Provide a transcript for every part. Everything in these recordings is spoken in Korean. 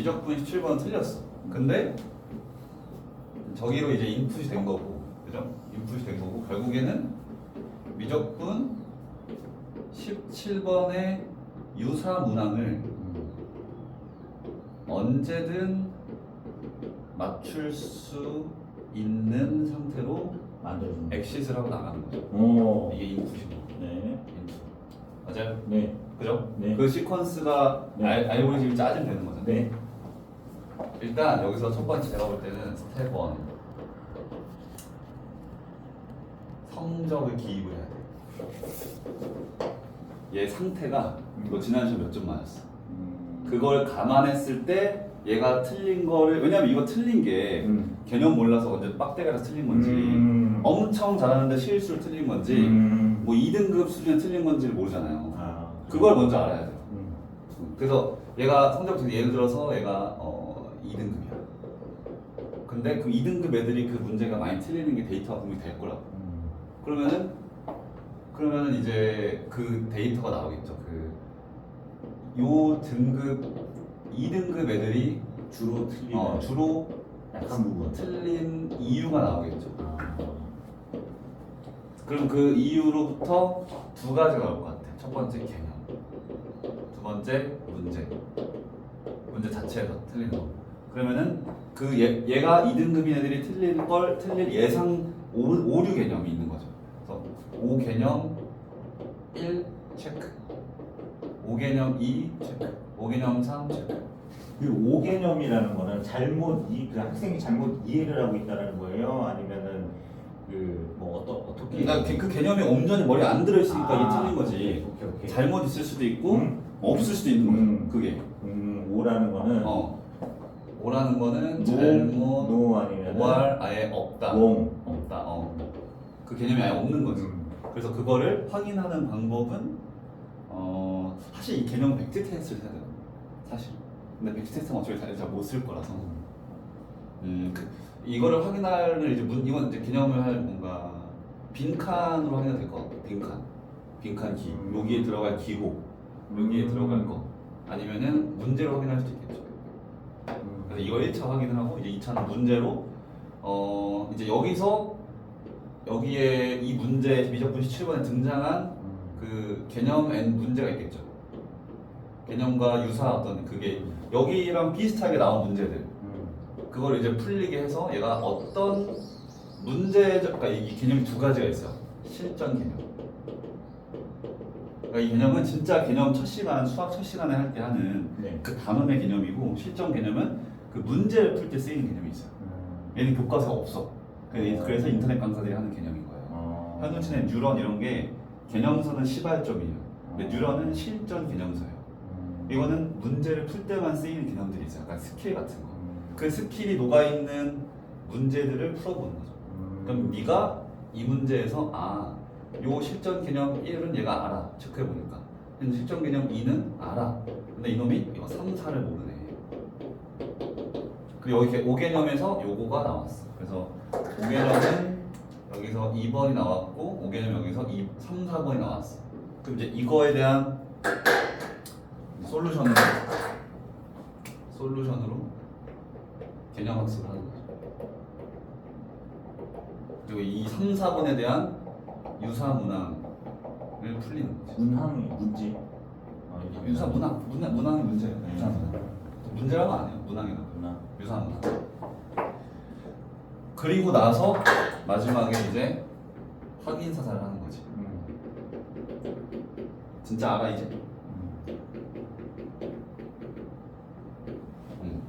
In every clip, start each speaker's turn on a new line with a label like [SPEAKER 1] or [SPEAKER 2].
[SPEAKER 1] 미적분 17번은 틀렸어. 근데 저기로 이제 인풋이 된 거고, 그죠? 인풋이 된 거고 결국에는 미적분 17번의 유사 문항을 언제든 맞출 수 있는 상태로
[SPEAKER 2] 만들어준 거.
[SPEAKER 1] 엑시스를 하고 나가는 거죠.
[SPEAKER 2] 오.
[SPEAKER 1] 이게 인풋인 거.
[SPEAKER 2] 네.
[SPEAKER 1] 인풋. 맞아요?
[SPEAKER 2] 네.
[SPEAKER 1] 그죠?
[SPEAKER 2] 네.
[SPEAKER 1] 그 시퀀스가
[SPEAKER 2] 네.
[SPEAKER 1] 알, 알고리즘이 짜지면 되는 거잖아요.
[SPEAKER 2] 네.
[SPEAKER 1] 일단 여기서 첫 번째 제가 볼 때는 스텝 1 성적을 기입을 해야 돼. 얘 상태가 이거 지난 시험 몇점 맞았어.
[SPEAKER 2] 음.
[SPEAKER 1] 그걸 감안했을 때 얘가 틀린 거를 왜냐면 이거 틀린 게
[SPEAKER 2] 음.
[SPEAKER 1] 개념 몰라서 언제 빡대가서 틀린 건지
[SPEAKER 2] 음.
[SPEAKER 1] 엄청 잘하는데 실수로 틀린 건지
[SPEAKER 2] 음.
[SPEAKER 1] 뭐 2등급 수준에 틀린 건지를 모르잖아요.
[SPEAKER 2] 아.
[SPEAKER 1] 그걸 먼저 알아야 돼요.
[SPEAKER 2] 음.
[SPEAKER 1] 그래서 얘가 성적 중에 예를 들어서 얘가 어 2등급이야. 근데 그 2등급 애들이 그 문제가 많이 틀리는 게 데이터가 분명히 될 거라고.
[SPEAKER 2] 음.
[SPEAKER 1] 그러면은 그러면은 이제 그 데이터가 나오겠죠. 그 요 등급 2등급 애들이
[SPEAKER 2] 주로 틀리는
[SPEAKER 1] 어, 주로
[SPEAKER 2] 약한 부분.
[SPEAKER 1] 틀린 이유가 나오겠죠.
[SPEAKER 2] 아.
[SPEAKER 1] 그럼 그 이유로부터 두 가지가 나올 것 같아. 첫 번째 개념, 두 번째 문제. 문제 자체에서 틀리는 거. 그러면은 그 얘, 얘가 2등급인 애들이 틀릴 걸 틀릴 예상 오, 오류 개념이 있는 거죠. 그래서 오 개념 1 체크, 오 개념 2 체크, 오 개념 3 체크.
[SPEAKER 2] 그 오개념이라는 거는 잘못 이 그 학생이 잘못 이해를 하고 있다는 거예요? 아니면은 그 뭐 어떠 어떻게?
[SPEAKER 1] 그러니까 그- 그 개념이 온전히 머리에 안 들어 있으니까
[SPEAKER 2] 아,
[SPEAKER 1] 이게 틀린 거지.
[SPEAKER 2] 오케이 오케이.
[SPEAKER 1] 잘못 있을 수도 있고
[SPEAKER 2] 음.
[SPEAKER 1] 없을 수도 있는 거죠.
[SPEAKER 2] 음.
[SPEAKER 1] 그게.
[SPEAKER 2] 음, 오라는 거는
[SPEAKER 1] 어. 오라는 거는
[SPEAKER 2] 노,
[SPEAKER 1] 잘못
[SPEAKER 2] 노 아니면
[SPEAKER 1] 오할 아예 없다.
[SPEAKER 2] 롱.
[SPEAKER 1] 없다. 어. 그 개념이 아예 없는 거지.
[SPEAKER 2] 음.
[SPEAKER 1] 그래서 그거를 확인하는 방법은 어 사실 이 개념 벡트 테스트를 해야 돼요. 사실. 근데 벡트 테스트는 어차피 잘못 쓸 거라서. 음, 그, 이거를 확인할 이제 문 이건 이제 개념을 할 뭔가 빈칸으로 확인해도 될 것 같고 빈칸, 빈칸 기
[SPEAKER 2] 음.
[SPEAKER 1] 여기에 들어갈 기호, 여기에
[SPEAKER 2] 음.
[SPEAKER 1] 들어갈 거 아니면은 문제로 확인할 수도 있겠죠. 이거 1차 확인을 하고 이제 2차는 문제로 어 이제 여기서 여기에 이 문제 미적분 17번에 등장한
[SPEAKER 2] 음.
[SPEAKER 1] 그 개념 앤 문제가 있겠죠. 개념과 유사 어떤 그게 여기랑 비슷하게 나온 문제들
[SPEAKER 2] 음.
[SPEAKER 1] 그걸 이제 풀리게 해서 얘가 어떤 문제적 그러니까 이 개념이 두 가지가 있어요. 실전 개념. 그러니까 이 개념은 진짜 개념 첫 시간 수학 첫 시간에 할 때 하는
[SPEAKER 2] 네.
[SPEAKER 1] 그 단원의 개념이고 실전 개념은 그 문제를 풀 때 쓰이는 개념이 있어요.
[SPEAKER 2] 음.
[SPEAKER 1] 얘는 교과서가 없어. 그래서 그래서 인터넷 강사들이 하는 개념인 거예요.
[SPEAKER 2] 어.
[SPEAKER 1] 현우치는 뉴런 이런 게 개념서는 시발점이에요. 근데
[SPEAKER 2] 어.
[SPEAKER 1] 뉴런은 실전 개념서예요.
[SPEAKER 2] 음.
[SPEAKER 1] 이거는 문제를 풀 때만 쓰이는 개념들이 있어요. 약간 스킬 같은 거.
[SPEAKER 2] 음.
[SPEAKER 1] 그 스킬이 녹아 있는 문제들을 풀어보는 거죠.
[SPEAKER 2] 음.
[SPEAKER 1] 그럼 네가 이 문제에서 아, 요 실전 개념 1은 얘가 알아. 체크해 보니까. 근데 실전 개념 2는 알아. 근데 이놈이 이거 3, 4를 모르네. 그리고 여기 5개념에서 요거가 나왔어. 그래서 5개념은 여기서 2번이 나왔고 5개념 여기서 2, 3, 4번이 나왔어. 그럼 이제 이거에 대한 솔루션으로 솔루션으로 개념 학습을 하는 거죠. 그리고 이 3, 4번에 대한 유사 문항을 풀리는 거지.
[SPEAKER 2] 문항이 문제. 아,
[SPEAKER 1] 유사 문항, 문항, 문항이 문제예요. 유사 문항. 문제라고 안 해요. 문항이라고.
[SPEAKER 2] 문항.
[SPEAKER 1] 유사 문항. 그리고 나서 마지막에 이제 확인 사살을 하는 거지.
[SPEAKER 2] 음.
[SPEAKER 1] 진짜 알아 이제?
[SPEAKER 2] 음.
[SPEAKER 1] 음.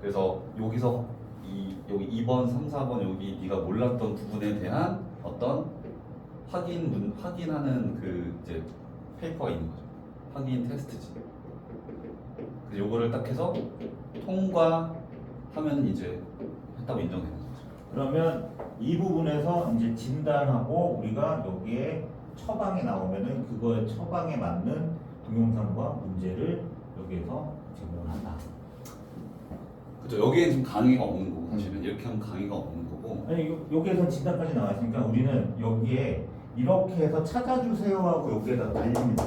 [SPEAKER 1] 그래서 여기서 이 여기 2번, 3, 4번 여기 네가 몰랐던 부분에 대한 어떤 확인 문 확인하는 그 이제 페이퍼가 있는 거죠. 확인 테스트지. 요거를 딱 해서 통과하면 이제 했다고 인정되는 거죠.
[SPEAKER 2] 그러면 이 부분에서 이제 진단하고 우리가 여기에 처방이 나오면은 그거에 처방에 맞는 동영상과 문제를 여기에서 제공을 한다.
[SPEAKER 1] 그렇죠. 여기에 지금 강의가 없는 거고 사실은 이렇게 하면 강의가 없는 거고.
[SPEAKER 2] 아니 요- 여기에선 진단까지 나와 있으니까 우리는 여기에 이렇게 해서 찾아주세요 하고 여기에다 날립니다.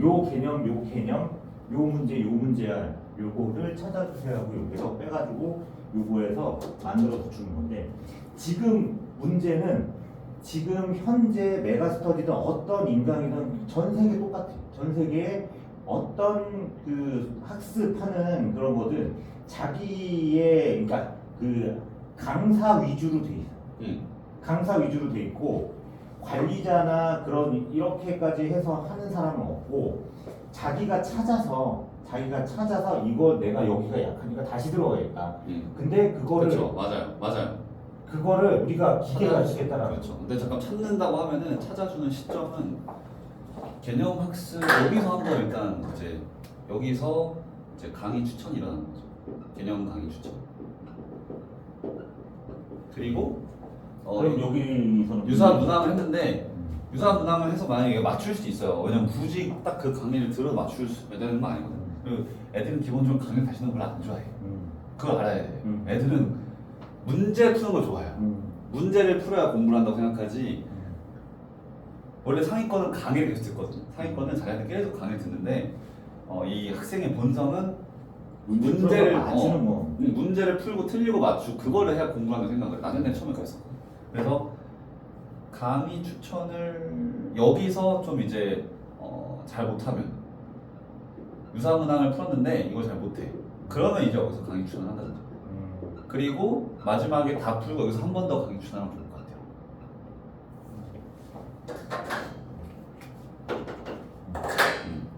[SPEAKER 2] 요 개념, 요 개념 요 문제 요 문제야 요거를 찾아주세요 하고 여기서 빼가지고 요거에서 만들어서 주는 건데 지금 문제는 지금 현재 메가스터디든 어떤 인강이든 전 세계 똑같아. 전 세계에 어떤 그 학습하는 그런 거든 자기의 그러니까 그 강사 위주로 돼 있어.
[SPEAKER 1] 응.
[SPEAKER 2] 강사 위주로 돼 있고 관리자나 그런 이렇게까지 해서 하는 사람은 없고 자기가 찾아서 자기가 찾아서 이거 내가 여기가 약하니까 다시 들어가겠다.
[SPEAKER 1] 응.
[SPEAKER 2] 근데 그거를
[SPEAKER 1] 그렇죠. 맞아요. 맞아요.
[SPEAKER 2] 그거를 우리가 기계가 주겠다라고.
[SPEAKER 1] 그렇죠. 근데 잠깐 찾는다고 하면은 찾아주는 시점은 개념 학습 여기서 한번 일단 이제 여기서 이제 강의 추천이 일어나는 거죠. 개념 강의 추천. 그리고 어,
[SPEAKER 2] 그럼 여기서는
[SPEAKER 1] 유사 문항을 했는데
[SPEAKER 2] 음.
[SPEAKER 1] 유사 문항을 해서 만약에 맞출 수 있어요. 왜냐면 굳이 딱 그 강의를 들어 맞출 수 되는 거 아니거든. 그리고 애들은 기본적으로 강의 다시는 별로 안 좋아해.
[SPEAKER 2] 음.
[SPEAKER 1] 그걸 알아야 돼.
[SPEAKER 2] 음.
[SPEAKER 1] 애들은 문제 푸는 걸 좋아해요.
[SPEAKER 2] 음.
[SPEAKER 1] 문제를 풀어야 공부를 한다고 생각하지
[SPEAKER 2] 음.
[SPEAKER 1] 원래 상위권은 강의를 계속 듣거든. 상위권은 자기한테 계속 강의를 듣는데 어, 이 학생의 본성은 문제를
[SPEAKER 2] 맞추는
[SPEAKER 1] 어,
[SPEAKER 2] 거.
[SPEAKER 1] 음, 문제를 풀고 틀리고 맞추고 그거를 해야 공부를 한다고 생각을 해. 나는 처음에 그랬었거든. 그래서 강의 추천을 여기서 좀 이제 어, 잘 못하면 유사문항을 풀었는데 이걸 잘 못해. 그러면 이제 여기서 강의 추천을 한다든지.
[SPEAKER 2] 음.
[SPEAKER 1] 그리고 마지막에 다 풀고 여기서 한 번 더 강의 추천하면 좋을 것 같아요. 음.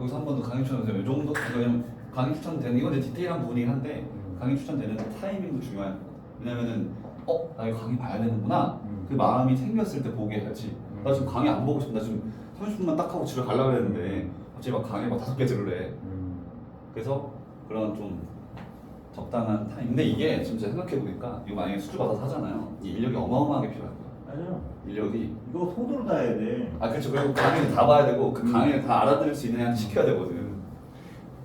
[SPEAKER 1] 여기서 한 번 더 강의 추천하세요. 이 정도 그냥 강의 추천되는 이건 이제 디테일한 부분이긴 한데 강의 추천되는 타이밍도 중요해요. 왜냐면은 어, 나 이거 강의 봐야 되는구나.
[SPEAKER 2] 음.
[SPEAKER 1] 그 마음이 생겼을 때 보게 해야지. 나 지금 강의 안 보고. 나 지금 30분만 딱 하고 집에 가려고 했는데 갑자기 막 강의 막 다섯 개 들을래.
[SPEAKER 2] 음.
[SPEAKER 1] 그래서 그런 좀 적당한 타임. 근데 이게 진짜 생각해 보니까 이거 만약에 수주 받아서 하잖아요. 이 인력이 어마어마하게 필요할 거야.
[SPEAKER 2] 맞아요.
[SPEAKER 1] 인력이.
[SPEAKER 2] 이거 손으로 다 해야 돼.
[SPEAKER 1] 아 그렇죠. 그리고 강의를 다 봐야 되고 그
[SPEAKER 2] 음.
[SPEAKER 1] 강의를 다 알아들을 수 있는 애한테 시켜야 되거든.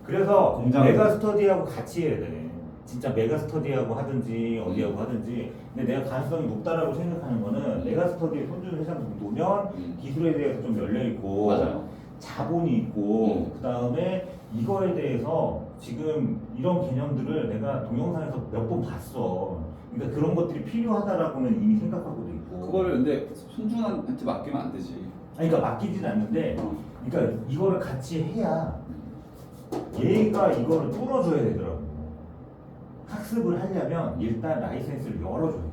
[SPEAKER 2] 그래서
[SPEAKER 1] 공장-
[SPEAKER 2] 메가 스터디하고 같이 해야 돼. 진짜 메가 스터디하고 하든지 어디하고 하든지. 근데 내가 가능성이 높다라고 생각하는 거는 메가 스터디에 손준 회장 정도면
[SPEAKER 1] 음.
[SPEAKER 2] 기술에 대해서 좀 열려 있고
[SPEAKER 1] 맞아요.
[SPEAKER 2] 자본이 있고
[SPEAKER 1] 음.
[SPEAKER 2] 그 다음에 이거에 대해서 지금 이런 개념들을 내가 동영상에서 몇 번 봤어. 그러니까 그런 것들이 필요하다라고는 이미 생각하고도 있고.
[SPEAKER 1] 그거를 근데 손준한테 맡기면 안 되지.
[SPEAKER 2] 아니, 그러니까 맡기진 않는데,
[SPEAKER 1] 어.
[SPEAKER 2] 그러니까 이거를 같이 해야 얘가 이거를 뚫어줘야 되더라고. 학습을 하려면 일단 라이센스를 열어줘야 돼.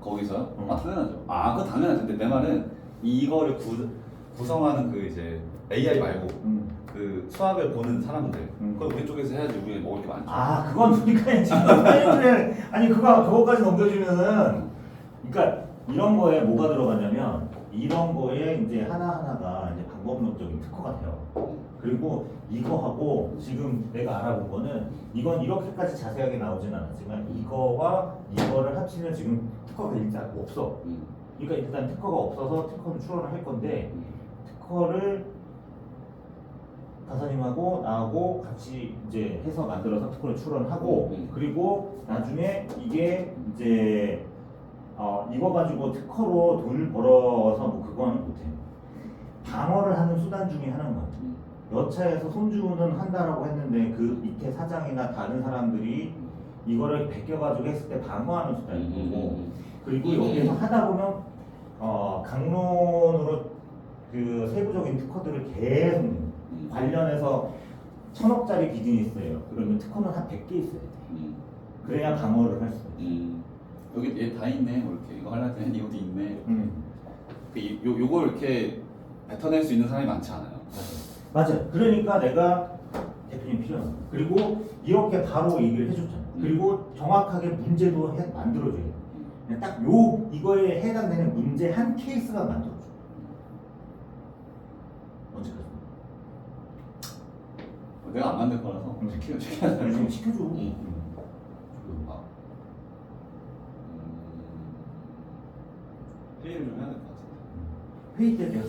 [SPEAKER 1] 거기서요?
[SPEAKER 2] 음.
[SPEAKER 1] 아 당연하죠. 아 그거 당연하죠. 근데 내 말은 이거를 구, 구성하는 그 이제 AI 말고
[SPEAKER 2] 음.
[SPEAKER 1] 그 수학을 보는 사람들
[SPEAKER 2] 음.
[SPEAKER 1] 그걸 우리 쪽에서 해야지 우리 먹을 게 많죠.
[SPEAKER 2] 아, 그건 그러니까 지금 아니 그거 그거까지 넘겨주면은 그러니까 이런 거에 뭐가 들어가냐면 이런 거에 이제 하나 하나가 이제 방법론적인 특허가 돼요. 그리고 이거하고 지금 내가 알아본 거는 이건 이렇게까지 자세하게 나오진 않았지만 이거와 이거를 합치면 지금 특허가 일단 없어.
[SPEAKER 1] 음.
[SPEAKER 2] 그러니까 일단 특허가 없어서 특허는 출원을 할 건데 특허를 가사님하고 나하고 같이 이제 해서 만들어서 특허를 출원하고
[SPEAKER 1] 음.
[SPEAKER 2] 그리고 나중에 이게 이제 어 이거 가지고 특허로 돈을 벌어서 뭐 그거는 못해. 방어를 하는 수단 중에 하나인 것 같아.
[SPEAKER 1] 음.
[SPEAKER 2] 여차에서 손주는 한다라고 했는데 그 밑에 사장이나 다른 사람들이 이거를 베껴가지고 했을 때 방어하는 수단인 거고
[SPEAKER 1] 음.
[SPEAKER 2] 그리고 여기서 하다 보면 어, 강론으로 그 세부적인 특허들을 계속.
[SPEAKER 1] 음.
[SPEAKER 2] 관련해서 천억짜리 비즈니스예요. 그러면 특허는 한 100개 있어야 돼.
[SPEAKER 1] 음. 그래야
[SPEAKER 2] 방어를 할 수 있어.
[SPEAKER 1] 음. 여기 얘 다 있네. 뭐 이렇게 이거 하려고 했더니 이것도 있네.
[SPEAKER 2] 음.
[SPEAKER 1] 그 이- 요 요걸 이렇게 뱉어낼 수 있는 사람이 많지 않아요.
[SPEAKER 2] 맞아. 그러니까 내가 대표님 필요한. 그리고 이렇게 바로 얘기를 해줬잖아.
[SPEAKER 1] 음.
[SPEAKER 2] 그리고 정확하게 문제도 해, 만들어줘야 돼. 딱 요 이거에 해당되는 문제 한 케이스가 만들어줘. 언제까지?
[SPEAKER 1] 내가 안 만들 거라서 시켜야
[SPEAKER 2] 아니, 좀 시켜줘.
[SPEAKER 1] 음.
[SPEAKER 2] 음.
[SPEAKER 1] 아. 음. 회의를 좀 해야 될 것 같은데.
[SPEAKER 2] 회의 때 내가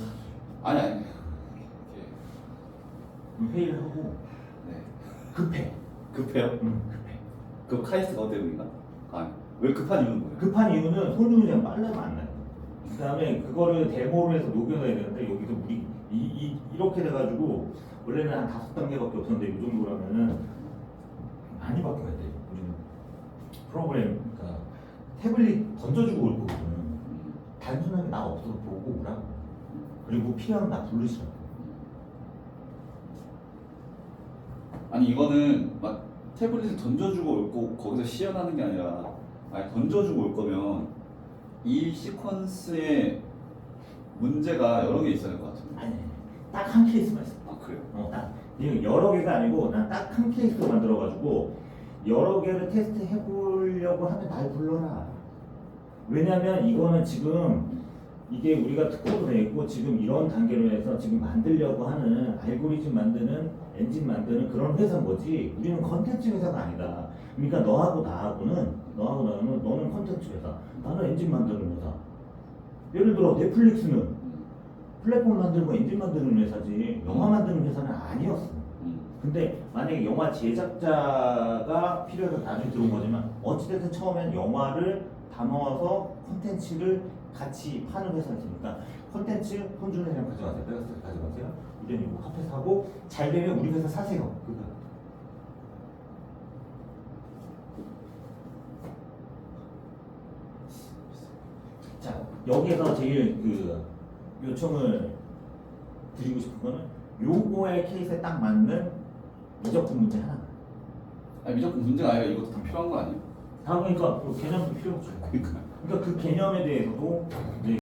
[SPEAKER 1] 아니 아니. 이렇게
[SPEAKER 2] 회의를 하고
[SPEAKER 1] 네.
[SPEAKER 2] 급해.
[SPEAKER 1] 급해요?
[SPEAKER 2] 응, 급해.
[SPEAKER 1] 그 카이스트가 어 때문인가? 아니. 왜 급한 이유는 뭐예요?
[SPEAKER 2] 급한 이유는 손님이 그냥 빨래가 안 나요. 그 다음에 그거를 데모로 해서 녹여내야 되는데 여기서 물이 이, 이 이렇게 돼가지고 원래는 한 다섯 단계밖에 없었는데 이 정도라면은 많이 바뀌어야 돼. 우리는 프로그램 그러니까 태블릿 던져주고 올 거거든. 단순하게 나 없어도 보고 오라. 그리고 필요하면 나 부르시라고.
[SPEAKER 1] 아니 이거는 막 태블릿을 던져주고 올 거, 거기서 시연하는 게 아니라 아니 던져주고 올 거면 이 시퀀스에 문제가 여러 개 있어야 될것 같은데
[SPEAKER 2] 아니 딱 한 케이스만 있어.
[SPEAKER 1] 아 그래요?
[SPEAKER 2] 어, 딱 이거 여러 개가 아니고 난 딱 한 케이스 만들어가지고 여러 개를 테스트 해보려고 하면 날 불러라. 왜냐면 이거는 지금 이게 우리가 특허도 내고 지금 이런 단계로 해서 지금 만들려고 하는 알고리즘 만드는 엔진 만드는 그런 회사인 거지 우리는 컨텐츠 회사가 아니다. 그러니까 너하고 나하고는 너하고 나는 너는 컨텐츠 회사, 나는 엔진 만드는 회사. 예를 들어 넷플릭스는
[SPEAKER 1] 음,
[SPEAKER 2] 플랫폼 만들고 엔진 만드는 회사지 영화 만드는 회사는 아니었어.
[SPEAKER 1] 음.
[SPEAKER 2] 근데 만약에 영화 제작자가 필요해서 나중에 들어온 거지만 어찌됐든 처음엔 영화를 담아와서 콘텐츠를 같이 파는 회사였으니까 콘텐츠 혼준회장 가져가세요. 메가스터 가져가세요. 우리는 이거 카페 사고 잘 되면 우리 회사 사세요. 그거. 자 여기에서 제일 그 요청을 드리고 싶은 거는 요거의 케이스에 딱 맞는 미적분 문제 하나.
[SPEAKER 1] 아니 무조건 문제가 아니라 이것도 다 필요한 거 아니에요?
[SPEAKER 2] 다 보니까 그 개념도 필요 없죠.
[SPEAKER 1] 그러니까
[SPEAKER 2] 그러니까 그 개념에 대해서도 이제